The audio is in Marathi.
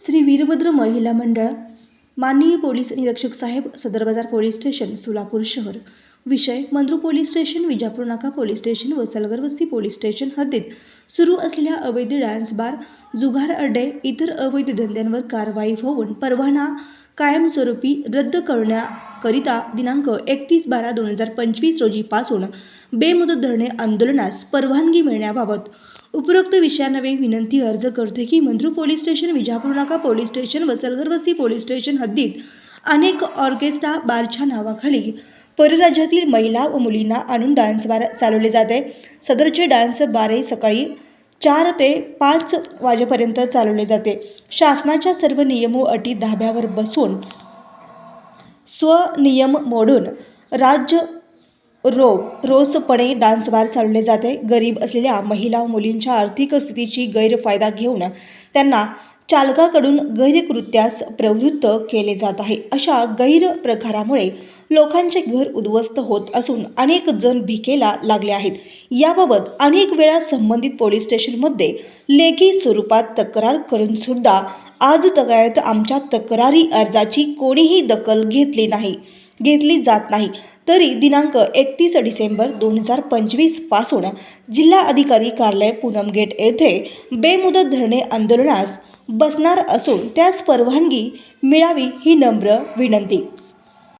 श्री वीरभद्र महिला मंडळ माननीय पोलीस निरीक्षक साहेब सदर बाजार पोलीस स्टेशन सोलापूर शहर. विषय मंद्रू पोलीस स्टेशन विजापूर नाका पोलीस स्टेशन व वस्ती पोलीस स्टेशन हद्दीत सुरू असलेल्या अवैध डान्स बार जुगार अड्डे इतर अवैध धंद्यांवर कारवाई होऊन परवाना कायमस्वरूपी रद्द करण्याकरिता दिनांक एकतीस बारा दोन हजार पंचवीस रोजीपासून बेमुदत धरणे आंदोलनास परवानगी मिळण्याबाबत उपरोक्त विषयानवे विनंती अर्ज करते की मंद्रू पोलीस स्टेशन विजापूर नाका पोलीस स्टेशन व सलगरवस्ती पोलीस स्टेशन हद्दीत अनेक ऑर्केस्ट्रा बारच्या नावाखाली परराज्यातील महिला व मुलींना आणून डान्स बार चालवले जाते. सदरचे डान्स बारे सकाळी चार ते पाच वाजेपर्यंत चालवले जाते. शासनाच्या सर्व नियम व अटी धाब्यावर बसून स्वनियम मोडून राज्य रो रोसपणे डान्स बार चालवले जाते. गरीब असलेल्या महिला मुलींच्या आर्थिक स्थितीची गैरफायदा घेऊन त्यांना चालकाकडून गैरकृत्यास प्रवृत्त केले जात आहे. अशा गैरप्रकारामुळे लोकांचे घर उद्ध्वस्त होत असून अनेक जण भिकेला लागले आहेत. याबाबत अनेक वेळा संबंधित पोलीस स्टेशनमध्ये लेखी स्वरूपात तक्रार करून सुद्धा आज तगायत आमच्या तक्रारी अर्जाची कोणीही दखल घेतली नाही घेतली जात नाही. तरी दिनांक एकतीस डिसेंबर दोन हजार पंचवीसपासून जिल्हा अधिकारी कार्यालय पूनम गेट येथे बेमुदत धरणे आंदोलनास बसणार असून त्यास परवानगी मिळावी ही नम्र विनंती.